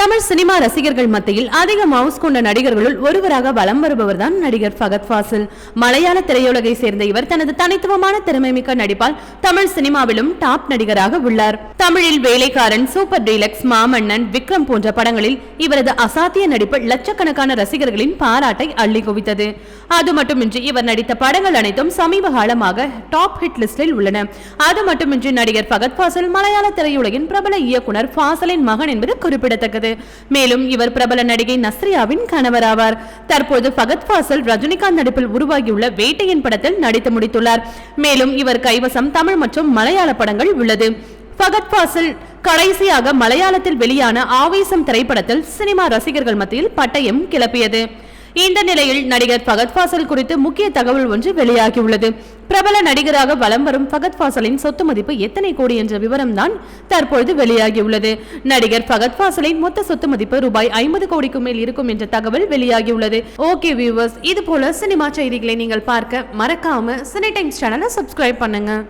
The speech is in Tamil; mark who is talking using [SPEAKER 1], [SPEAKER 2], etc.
[SPEAKER 1] தமிழ் சினிமா ரசிகர்கள் மத்தியில் அதிக மவுஸ் கொண்ட நடிகர்களுள் ஒருவராக வலம் வருபவர் தான் நடிகர் ஃபகத் ஃபாசில். மலையாள திரையுலகை சேர்ந்த இவர் தனது தனித்துவமான திறமைமிக்க நடிப்பால் தமிழ் சினிமாவிலும் டாப் நடிகராக உள்ளார். தமிழில் வேலைக்காரன் சூப்பர் டீலக்ஸ் மாமன்னன் விக்ரம் போன்ற படங்களில் இவரது அசாத்திய நடிப்பு லட்சக்கணக்கான ரசிகர்களின் பாராட்டை அள்ளி குவித்தது. அது மட்டுமின்றி இவர் நடித்த படங்கள் அனைத்தும் சமீப காலமாக டாப் ஹிட் லிஸ்டில் உள்ளன. அது மட்டுமின்றி நடிகர் ஃபகத் ஃபாசில் மலையாள திரையுலகின் பிரபல இயக்குனர் ஃபாசலின் மகன் என்பது குறிப்பிடத்தக்கது. மேலும் இவர் பிரபல நடிகை நஸ்ரியாவின் கணவராவார். தற்போது ஃபகத் ஃபாசல் ரஜினிகாந்த் நடிப்பில் உருவாகியுள்ள வேட்டையின் படத்தில் நடித்து முடித்துள்ளார். மேலும் இவர் கைவசம் தமிழ் மற்றும் மலையாள படங்கள் உள்ளது. ஃபகத் ஃபாசில் கடைசியாக மலையாளத்தில் வெளியான ஆவேசம் திரைப்படத்தில் சினிமா ரசிகர்கள் மத்தியில் பட்டயம் கிளப்பியது. இந்த நிலையில் நடிகர் பகத் ஃபாசல் குறித்து முக்கிய தகவல் ஒன்று வெளியாகியுள்ளது. பிரபல நடிகராக வலம் வரும் ஃபகத் ஃபாசலின் சொத்து மதிப்பு எத்தனை கோடி என்ற விவரம் தான் தற்பொழுது வெளியாகியுள்ளது. நடிகர் ஃபகத் ஃபாசலின் மொத்த சொத்து மதிப்பு ரூபாய் ஐம்பது கோடிக்கு மேல் இருக்கும் என்ற தகவல் வெளியாகியுள்ளது. ஓகே வியூவர்ஸ் இது போல சினிமா செய்திகளை நீங்கள் பார்க்க மறக்காம சினி டைம்ஸ் சேனலை சப்ஸ்கிரைப் பண்ணுங்க.